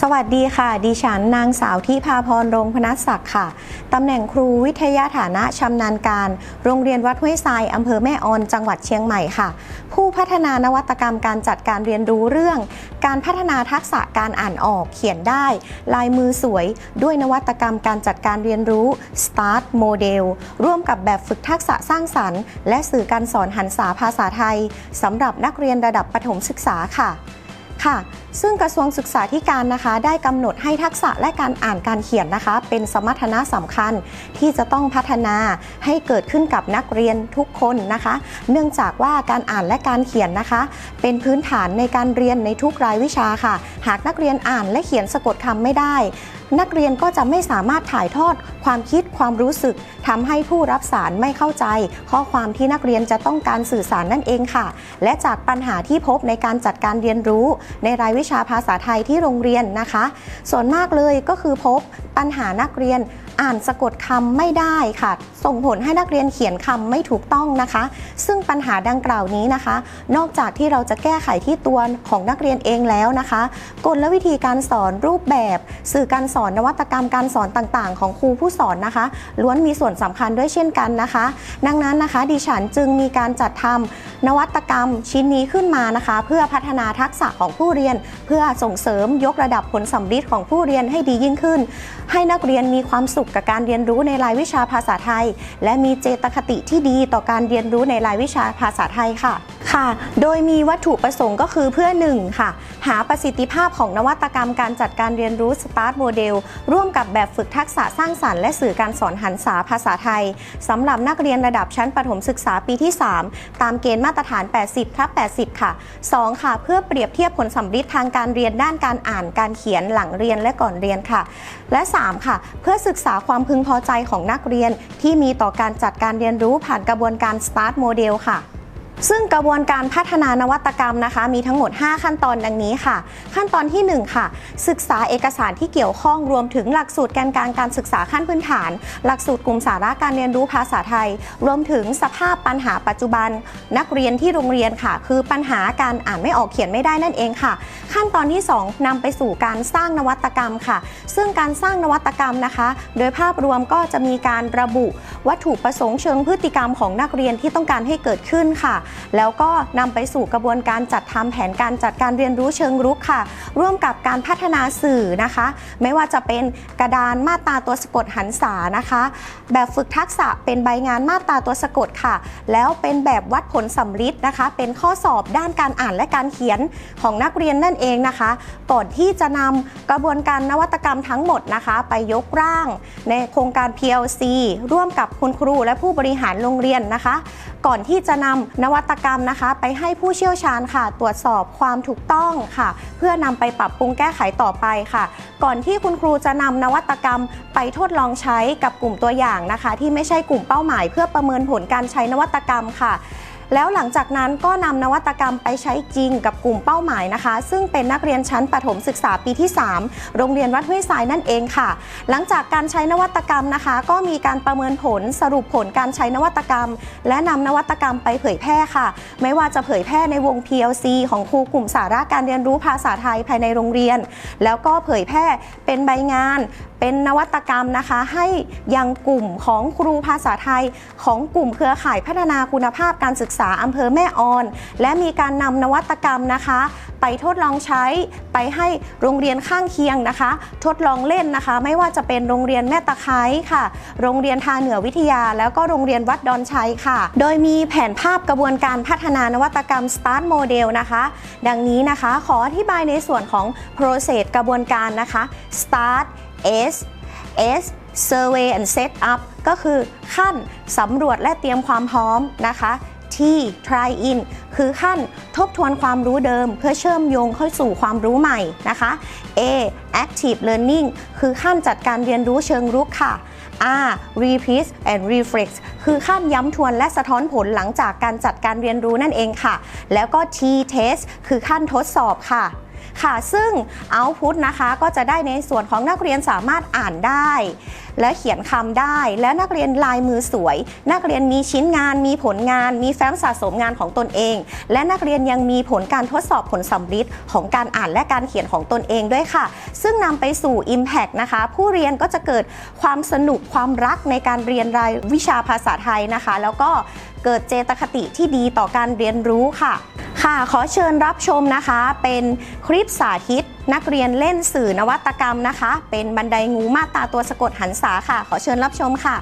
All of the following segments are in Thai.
สวัสดีค่ะ ดิฉันนางสาวที่พาพรรงพนัสศักดิ์ค่ะ ตำแหน่งครูวิทยาฐานะชำนาญการ โรงเรียนวัดห้วยทรายอำเภอแม่ออน จังหวัดเชียงใหม่ค่ะ ผู้พัฒนานวัตกรรมการจัดการเรียนรู้เรื่อง การพัฒนาทักษะการอ่านออกเขียนได้ ลายมือสวย ด้วยนวัตกรรมการจัดการเรียนรู้ START Model ร่วมกับแบบฝึกทักษะสร้างสรรค์ และสื่อการสอนหันษาภาษาไทยสำหรับนักเรียนระดับประถมศึกษาค่ะค่ะ ซึ่งกระทรวงศึกษาธิการนะคะ ได้กำหนดให้ทักษะและการอ่านการเขียนนะคะ เป็นสมรรถนะสำคัญที่จะต้องพัฒนาให้เกิดขึ้นกับนักเรียนทุกคนนะคะ เนื่องจากว่าการอ่านและการเขียนนะคะ เป็นพื้นฐานในการเรียนในทุกรายวิชาค่ะ หากนักเรียนอ่านและเขียนสะกดคำไม่ได้ นักเรียนก็จะไม่สามารถถ่ายทอดความคิดความรู้สึกทำให้ผู้รับสารไม่เข้าใจ ข้อความที่นักเรียนจะต้องการสื่อสารนั่นเองค่ะ และจากปัญหาที่พบในการจัดการเรียนรู้ในรายวิชาภาษาไทยที่โรงเรียนนะคะ ส่วนมากเลยก็คือพบปัญหานักเรียนอ่านสะกดคำไม่ได้ค่ะ ส่งผลให้นักเรียนเขียนคำไม่ถูกต้องนะคะ ซึ่งปัญหาดังกล่าวนี้นะคะ นอกจากที่เราจะแก้ไขที่ตัวของนักเรียนเองแล้วนะคะกลวิธีการสอนรูปแบบ สื่อการสอนนวัตกรรมการสอนต่างๆ ของครูผู้สอนนะคะ ล้วนมีส่วนสำคัญด้วยเช่นกันนะคะ ดังนั้นนะคะ ดิฉันจึงมีการจัดทำนวัตกรรมชิ้นนี้ขึ้นมานะคะ เพื่อพัฒนาทักษะของผู้เรียน เพื่อส่งเสริมยกระดับผลสัมฤทธิ์ของผู้เรียนให้ดียิ่งขึ้น ให้นักเรียนมีความสุขกับการเรียนรู้ในรายวิชาภาษาไทยและมีเจตคติที่ดีต่อการเรียนรู้ในรายวิชาภาษาไทยค่ะค่ะ โดยมีวัตถุประสงค์ก็คือเพื่อหนึ่งค่ะ หาประสิทธิภาพของนวัตกรรมการจัดการเรียนรู้ START Model ร่วมกับแบบฝึกทักษะสร้างสรรค์และสื่อการสอนหันษาภาษาไทยสำหรับนักเรียนระดับชั้นประถมศึกษาปีที่ 3 ตามเกณฑ์มาตรฐาน 80ทับ80 ค่ะ 2 ค่ะ เพื่อเปรียบเทียบผลสัมฤทธิ์ทางการเรียนด้านการอ่านการเขียนหลังเรียนและก่อนเรียนค่ะ และ 3 ค่ะ เพื่อศึกษาความพึงพอใจของนักเรียนที่มีีต่อการจัดการเรียนรู้ผ่านกระบวนการ START Model ค่ะ ซึ่งกระบวนการพัฒนานวัตกรรมนะคะ มีทั้งหมด 5 ขั้นตอนดังนี้ค่ะ ขั้นตอนที่ 1 ค่ะ ศึกษาเอกสารที่เกี่ยวข้องรวมถึงหลักสูตรแกนกลารการศึกษาขั้นพื้นฐาน หลักสูตรกลุ่มสาระการเรียนรู้ภาษาไทย รวมถึงสภาพปัญหาปัจจุบัน นักเรียนที่โรงเรียนค่ะ คือปัญหาการอ่านไม่ออกเขียนไม่ได้นั่นเองค่ะ ขั้นตอนที่ 2นำไปสู่การสร้างนวัตกรรมค่ะ ซึ่งการสร้างนวัตกรรมนะคะ โดยภาพรวมก็จะมีการระบุ วัตถุประสงค์เชิงพฤติกรรมของนักเรียนที่ต้องการให้เกิดขึ้นค่ะแล้วก็นำไปสู่กระบวนการจัดทำแผนการจัดการเรียนรู้เชิงรุกค่ะ ร่วมกับการพัฒนาสื่อนะคะ ไม่ว่าจะเป็นกระดานมาตราตัวสะกดหันษานะคะ แบบฝึกทักษะเป็นใบงานมาตราตัวสะกดค่ะ แล้วเป็นแบบวัดผลสำลิดนะคะ เป็นข้อสอบด้านการอ่านและการเขียนของนักเรียนนั่นเองนะคะ ก่อนที่จะนำกระบวนการนวัตกรรมทั้งหมดนะคะ ไปยกร่าง ในโครงการ PLC ร่วมกับคุณครูและผู้บริหารโรงเรียนนะคะ ก่อนที่จะนำนวัตกรรมนะคะ ไปให้ผู้เชี่ยวชาญค่ะ ตรวจสอบความถูกต้องค่ะ เพื่อนำไปปรับปรุงแก้ไขต่อไปค่ะ ก่อนที่คุณครูจะนำนวัตกรรมไปทดลองใช้กับกลุ่มตัวอย่างนะคะ ที่ไม่ใช่กลุ่มเป้าหมาย เพื่อประเมินผลการใช้นวัตกรรมค่ะ แล้วหลังจากนั้นก็นำนวัตกรรมไปใช้จริงกับกลุ่มเป้าหมายนะคะ ซึ่งเป็นนักเรียนชั้นประถมศึกษาปีที่ 3 โรงเรียนวัดห้วยทรายนั่นเองค่ะ หลังจากการใช้นวัตกรรมนะคะ ก็มีการประเมินผลสรุปผลการใช้นวัตกรรม และนำนวัตกรรมไปเผยแพร่ค่ะ ไม่ว่าจะเผยแพร่ในวง PLC ของครูกลุ่มสาระการเรียนรู้ภาษาไทยภายในโรงเรียน แล้วก็เผยแพร่เป็นใบงาน เป็นนวัตกรรมนะคะ ให้ยังกลุ่มของครูภาษาไทย ของกลุ่มเครือข่ายพัฒนาคุณภาพการศึกษาอำเภอแม่ออน และมีการนำนวัตกรรมนะคะ ไปทดลองใช้ไปให้โรงเรียนข้างเคียงนะคะ ทดลองเล่นนะคะ ไม่ว่าจะเป็นโรงเรียนแม่ตะไคร้ค่ะ โรงเรียนทาเหนือวิทยา แล้วก็โรงเรียนวัดดอนชัยค่ะ โดยมีแผนภาพกระบวนการพัฒนานวัตกรรม START Model นะคะ ดังนี้นะคะขออธิบายในส่วนของ process กระบวนการนะคะ START S S Survey and Set up ก็คือขั้นสำรวจและเตรียมความพร้อมนะคะ T try in คือขั้นทบทวนความรู้เดิม เพื่อเชื่อมโยงเข้าสู่ความรู้ใหม่นะคะ A active learning คือขั้นจัดการเรียนรู้เชิงรุกค่ะ R repeat and reflex คือขั้นย้ำทวนและสะท้อนผลหลังจากการจัดการเรียนรู้นั่นเองค่ะ แล้วก็ T test คือขั้นทดสอบค่ะ ค่ะ ซึ่ง output นะคะก็จะได้ในส่วนของนักเรียนสามารถอ่านได้ และเขียนคำได้ และนักเรียนลายมือสวย นักเรียนมีชิ้นงาน มีผลงาน มีแฟ้มสะสมงานของตนเอง และนักเรียนยังมีผลการทดสอบผลสำลิดของการอ่านและการเขียนของตนเองด้วยค่ะ ซึ่งนำไปสู่ Impact นะคะ ผู้เรียนก็จะเกิดความสนุกความรักในการเรียนรายวิชาภาษาไทยนะคะ แล้วก็เกิดเจตคติที่ดีต่อการเรียนรู้ค่ะ ค่ะขอเชิญรับชมนะคะ เป็นคลิปสาธิตนักเรียนเล่นสื่อนวัตกรรมนะคะ เป็นบันไดงูมาตาตัวสะกดหันษาค่ะ ขอเชิญรับชมค่ะ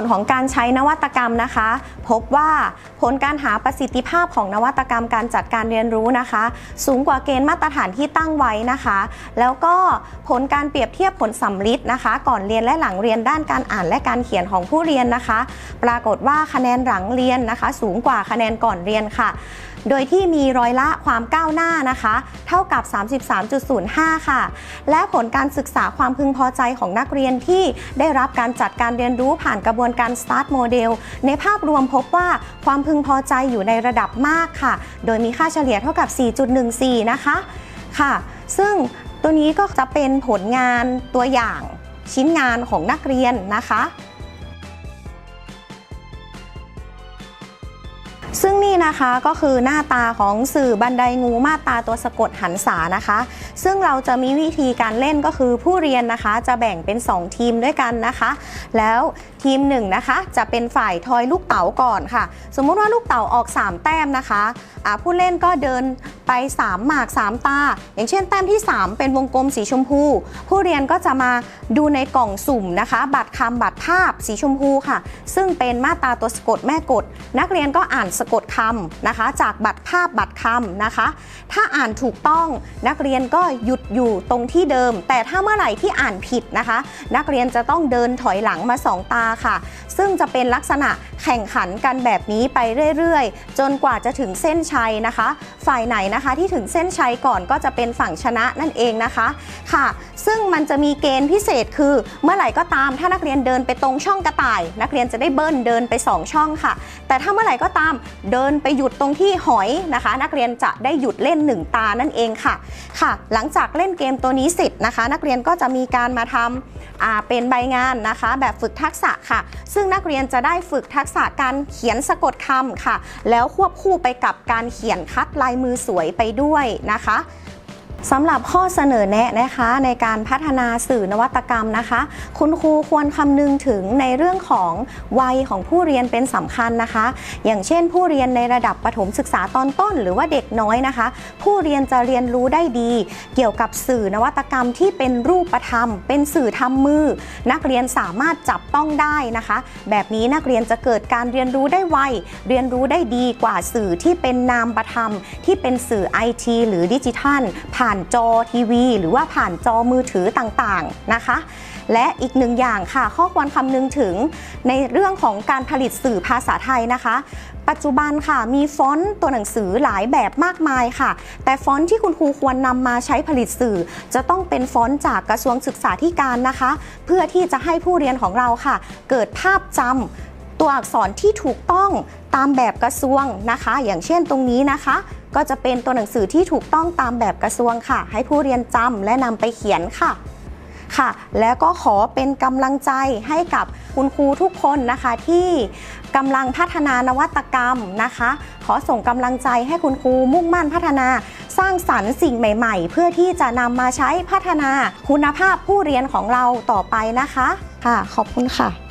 ลของการใช้นวัตกรรมนะคะ พบว่าผลการหาประสิทธิภาพของนวัตกรรมการจัดการเรียนรู้นะคะ สูงกว่าเกณฑ์มาตรฐานที่ตั้งไว้นะคะ แล้วก็ผลการเปรียบเทียบผลสัมฤทธิ์นะคะ ก่อนเรียนและหลังเรียนด้านการอ่านและการเขียนของผู้เรียนนะคะ ปรากฏว่าคะแนนหลังเรียนนะคะ สูงกว่าคะแนนก่อนเรียนค่ะ โดยที่มีร้อยละความก้าวหน้านะคะ เท่ากับ 33.05 ค่ะ และผลการศึกษาความพึงพอใจของนักเรียนที่ได้รับการจัดการเรียนรู้ผ่านกระบวนการ START Model ในภาพรวมพบว่าความพึงพอใจอยู่ในระดับมากค่ะ โดยมีค่าเฉลี่ยเท่ากับ 4.14 นะคะค่ะ ซึ่งตัวนี้ก็จะเป็นผลงานตัวอย่างชิ้นงานของนักเรียนนะคะ ซึ่งนี่นะคะก็คือหน้าตาของสื่อบันไดงูมาตาตัวสะกดหันษานะคะ ซึ่งเราจะมีวิธีการเล่นก็คือผู้เรียนนะคะจะแบ่งเป็น 2 ทีมด้วยกันนะคะ แล้วทีมหนึ่งนะคะจะเป็นฝ่ายทอยลูกเต๋าก่อนค่ะ สมมุติว่าลูกเต๋าออก 3 แต้มนะคะผู้เล่นก็เดินไป 3 หมาก 3 ตา อย่างเช่นแต้มที่ 3 เป็นวงกลมสีชมพู ผู้เรียนก็จะมาดูในกล่องสุ่มนะคะ บัตรคำบัตรภาพสีชมพูค่ะ ซึ่งเป็นมาตราตัวสะกดแม่กฎนักเรียนก็อ่านสะกดคำนะคะ จากบัตรภาพบัตรคำนะคะ ถ้าอ่านถูกต้องนักเรียนก็หยุดอยู่ตรงที่เดิม แต่ถ้าเมื่อไหร่ที่อ่านผิดนะคะ นักเรียนจะต้องเดินถอยหลังมาสองตาค่ะ ซึ่งจะเป็นลักษณะแข่งขันกันแบบนี้ไปเรื่อยๆ จนกว่าจะถึงเส้นชัยนะคะ ฝ่ายไหนนะคะ ที่ถึงเส้นชัยก่อนก็จะเป็นฝั่งชนะนั่นเองนะคะค่ะ ซึ่งมันจะมีเกณฑ์พิเศษคือ เมื่อไหร่ก็ตามถ้านักเรียนเดินไปตรงช่องกระต่าย นักเรียนจะได้เบิ้ลเดินไป 2 ช่องค่ะ แต่ถ้าเมื่อไหร่ก็ตามเดินไปหยุดตรงที่หอยนะคะ นักเรียนจะได้หยุดเล่น 1 ตานั่นเองค่ะค่ะ หลังจากเล่นเกมตัวนี้เสร็จนะคะ นักเรียนก็จะมีการมาทำอ่าเป็นใบงานนะคะ แบบฝึกทักษะค่ะ ซึ่งนักเรียนจะได้ฝึกทักษะการเขียนสะกดคำค่ะ แล้วควบคู่ไปกับการเขียนคัดลายมือสวยไปด้วยนะคะ สำหรับข้อเสนอแนะนะคะในการพัฒนาสื่อนวัตกรรมนะคะ คุณครูควรคำนึงถึงในเรื่องของวัยของผู้เรียนเป็นสำคัญนะคะ อย่างเช่น ผู้เรียนในระดับประถมศึกษาตอนต้น หรือว่าเด็กน้อยนะคะ ผู้เรียนจะเรียนรู้ได้ดี เกี่ยวกับสื่อนวัตกรรมที่เป็นรูปธรรม เป็นสื่อทำมือ นักเรียนสามารถจับต้องได้นะคะ แบบนี้นักเรียนจะเกิดการเรียนรู้ได้ไวเรียนรู้ได้ดีกว่าสื่อที่เป็นนามธรรม ที่เป็นสื่อไอทีหรือดิจิทัลผ่านานจอทีวี หรือว่าผ่านจอมือถือต่างๆนะคะ และอีกหนึ่งอย่างค่ะข้อควรคำนึงถึงในเรื่องของการผลิตสื่อภาษาไทยนะคะ ปัจจุบันค่ะมีฟอนต์ตัวหนังสือหลายแบบมากมายค่ะ แต่ฟอนต์ที่คุณครูควรนำมาใช้ผลิตสื่อ จะต้องเป็นฟอนต์จากกระทรวงศึกษาธิการนะคะ เพื่อที่จะให้ผู้เรียนของเราค่ะ เกิดภาพจำ ตัวอักษรที่ถูกต้องตามแบบกระทรวงนะคะ อย่างเช่นตรงนี้นะคะ ก็จะเป็นตัวหนังสือที่ถูกต้องตามแบบกระทรวงค่ะ ให้ผู้เรียนจำและนำไปเขียนค่ะค่ะ แล้วก็ขอเป็นกำลังใจให้กับคุณครูทุกคนนะคะ ที่กำลังพัฒนานวัตกรรมนะคะ ขอส่งกำลังใจให้คุณครูมุ่งมั่นพัฒนา สร้างสรรค์สิ่งใหม่ ๆ เพื่อที่จะนำมาใช้พัฒนาคุณภาพผู้เรียนของเราต่อไปนะคะ ค่ะ ขอบคุณค่ะ